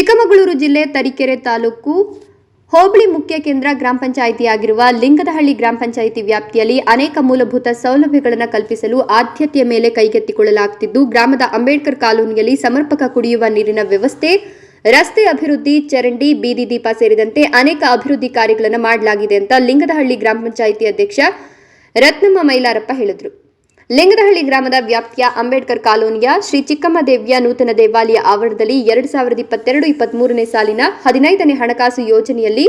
ಚಿಕ್ಕಮಗಳೂರು ಜಿಲ್ಲೆ ತರೀಕೆರೆ ತಾಲೂಕು ಹೋಬಳಿ ಮುಖ್ಯ ಕೇಂದ್ರ ಗ್ರಾಮ ಪಂಚಾಯಿತಿಯಾಗಿರುವ ಲಿಂಗದಹಳ್ಳಿ ಗ್ರಾಮ ಪಂಚಾಯಿತಿ ವ್ಯಾಪ್ತಿಯಲ್ಲಿ ಅನೇಕ ಮೂಲಭೂತ ಸೌಲಭ್ಯಗಳನ್ನು ಕಲ್ಪಿಸಲು ಆದ್ಯತೆಯ ಮೇಲೆ ಕೈಗೆತ್ತಿಕೊಳ್ಳಲಾಗುತ್ತಿದ್ದು ಗ್ರಾಮದ ಅಂಬೇಡ್ಕರ್ ಕಾಲೋನಿಯಲ್ಲಿ ಸಮರ್ಪಕ ಕುಡಿಯುವ ನೀರಿನ ವ್ಯವಸ್ಥೆ, ರಸ್ತೆ ಅಭಿವೃದ್ಧಿ, ಚರಂಡಿ, ಬೀದಿ ದೀಪ ಸೇರಿದಂತೆ ಅನೇಕ ಅಭಿವೃದ್ಧಿ ಕಾರ್ಯಗಳನ್ನು ಮಾಡಲಾಗಿದೆ ಅಂತ ಲಿಂಗದಹಳ್ಳಿ ಗ್ರಾಮ ಪಂಚಾಯಿತಿ ಅಧ್ಯಕ್ಷ ರತ್ನಮ್ಮ ಮೈಲಾರಪ್ಪ ಹೇಳಿದರು. ಲಿಂಗದಹಳ್ಳಿ ಗ್ರಾಮದ ವ್ಯಾಪ್ತಿಯ ಅಂಬೇಡ್ಕರ್ ಕಾಲೋನಿಯ ಶ್ರೀ ಚಿಕ್ಕಮ್ಮ ದೇವಿಯ ನೂತನ ದೇವಾಲಯ ಆವರಣದಲ್ಲಿ ಎರಡು ಸಾವಿರದ ಇಪ್ಪತ್ತೆರಡು ಇಪ್ಪತ್ಮೂರನೇ ಸಾಲಿನ ಹದಿನೈದನೇ ಹಣಕಾಸು ಯೋಜನೆಯಲ್ಲಿ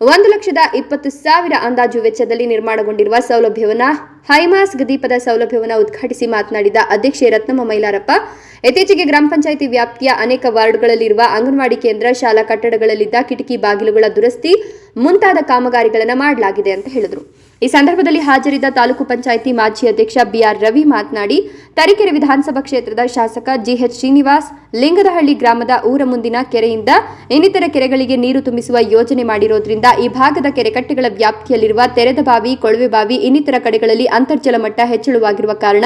ಒಂದು ಲಕ್ಷದ ಇಪ್ಪತ್ತು ಸಾವಿರ ಅಂದಾಜು ವೆಚ್ಚದಲ್ಲಿ ನಿರ್ಮಾಣಗೊಂಡಿರುವ ಸೌಲಭ್ಯವನ್ನ ಹೈಮಾಸ್ಕ್ ದೀಪದ ಸೌಲಭ್ಯವನ್ನು ಉದ್ಘಾಟಿಸಿ ಮಾತನಾಡಿದ ಅಧ್ಯಕ್ಷೆ ರತ್ನಮ್ಮ ಮೈಲಾರಪ್ಪ ಇತ್ತೀಚೆಗೆ ಗ್ರಾಮ ಪಂಚಾಯಿತಿ ವ್ಯಾಪ್ತಿಯ ಅನೇಕ ವಾರ್ಡ್ಗಳಲ್ಲಿರುವ ಅಂಗನವಾಡಿ ಕೇಂದ್ರ, ಶಾಲಾ ಕಟ್ಟಡಗಳಲ್ಲಿದ್ದ ಕಿಟಕಿ ಬಾಗಿಲುಗಳ ದುರಸ್ತಿ ಮುಂತಾದ ಕಾಮಗಾರಿಗಳನ್ನು ಮಾಡಲಾಗಿದೆ ಅಂತ ಹೇಳಿದರು. ಈ ಸಂದರ್ಭದಲ್ಲಿ ಹಾಜರಿದ್ದ ತಾಲೂಕು ಪಂಚಾಯಿತಿ ಮಾಜಿ ಅಧ್ಯಕ್ಷ ಬಿಆರ್ ರವಿ ಮಾತನಾಡಿ, ತರೀಕೆರೆ ವಿಧಾನಸಭಾ ಕ್ಷೇತ್ರದ ಶಾಸಕ ಜಿಎಚ್ ಶ್ರೀನಿವಾಸ್, ಲಿಂಗದಹಳ್ಳಿ ಗ್ರಾಮದ ಊರ ಮುಂದಿನ ಕೆರೆಯಿಂದ ಇನ್ನಿತರ ಕೆರೆಗಳಿಗೆ ನೀರು ತುಂಬಿಸುವ ಯೋಜನೆ ಮಾಡಿರೋದ್ರಿಂದ ಈ ಭಾಗದ ಕೆರೆಕಟ್ಟೆಗಳ ವ್ಯಾಪ್ತಿಯಲ್ಲಿರುವ ತೆರೆದ ಬಾವಿ, ಕೊಳವೆ ಬಾವಿ ಇನ್ನಿತರ ಕಡೆಗಳಲ್ಲಿ ಅಂತರ್ಜಲ ಮಟ್ಟ ಹೆಚ್ಚಳವಾಗಿರುವ ಕಾರಣ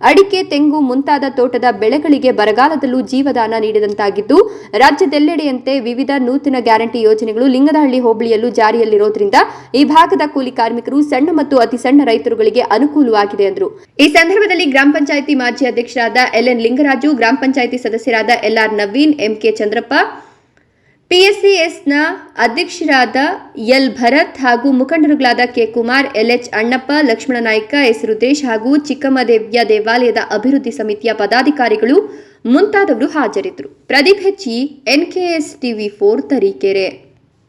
ಅಡಿಕೆ, ತೆಂಗು ಮುಂತಾದ ತೋಟದ ಬೆಳೆಗಳಿಗೆ ಬರಗಾಲದಲ್ಲೂ ಜೀವದಾನ ನೀಡಿದಂತಾಗಿದ್ದು, ರಾಜ್ಯದೆಲ್ಲೆಡೆಯಂತೆ ವಿವಿಧ ನೂತನ ಗ್ಯಾರಂಟಿ ಯೋಜನೆಗಳು ಲಿಂಗದಹಳ್ಳಿ ಹೋಬಳಿಯಲ್ಲೂ ಜಾರಿಯಲ್ಲಿರೋದ್ರಿಂದ ಈ ಭಾಗದ ಕೂಲಿ ಕಾರ್ಮಿಕರು ಸಣ್ಣ ಮತ್ತು ಅತಿ ಸಣ್ಣ ರೈತರುಗಳಿಗೆ ಅನುಕೂಲವಾಗಿದೆ ಎಂದರು. ಈ ಸಂದರ್ಭದಲ್ಲಿ ಗ್ರಾಮ ಪಂಚಾಯಿತಿ ಮಾಜಿ ಅಧ್ಯಕ್ಷರಾದ ಎಲ್ಎನ್ ಲಿಂಗರಾಜು, ಗ್ರಾಮ ಪಂಚಾಯಿತಿ ಸದಸ್ಯರಾದ ಎಲ್ಆರ್ ನವೀನ್, ಎಂಕೆ ಚಂದ್ರಪ್ಪ ಪಿಎಸ್ಸಿಎಸ್ನ ಅಧ್ಯಕ್ಷರಾದ ಎಲ್ ಭರತ್ ಹಾಗೂ ಮುಖಂಡರುಗಳಾದ K Kumar LH Annappa, Lakshmana Naik, S Rudresh ಹಾಗೂ ಚಿಕ್ಕಮ್ಮದೇವ್ಯ ದೇವಾಲಯದ ಅಭಿವೃದ್ಧಿ ಸಮಿತಿಯ ಪದಾಧಿಕಾರಿಗಳು ಮುಂತಾದವರು ಹಾಜರಿದ್ದರು. ಪ್ರದೀಪ್ ಹೆಚ್ಚಿ ಎನ್ಕೆಎಸ್ ಟಿವಿ ಫೋರ್ ತರೀಕೆರೆ.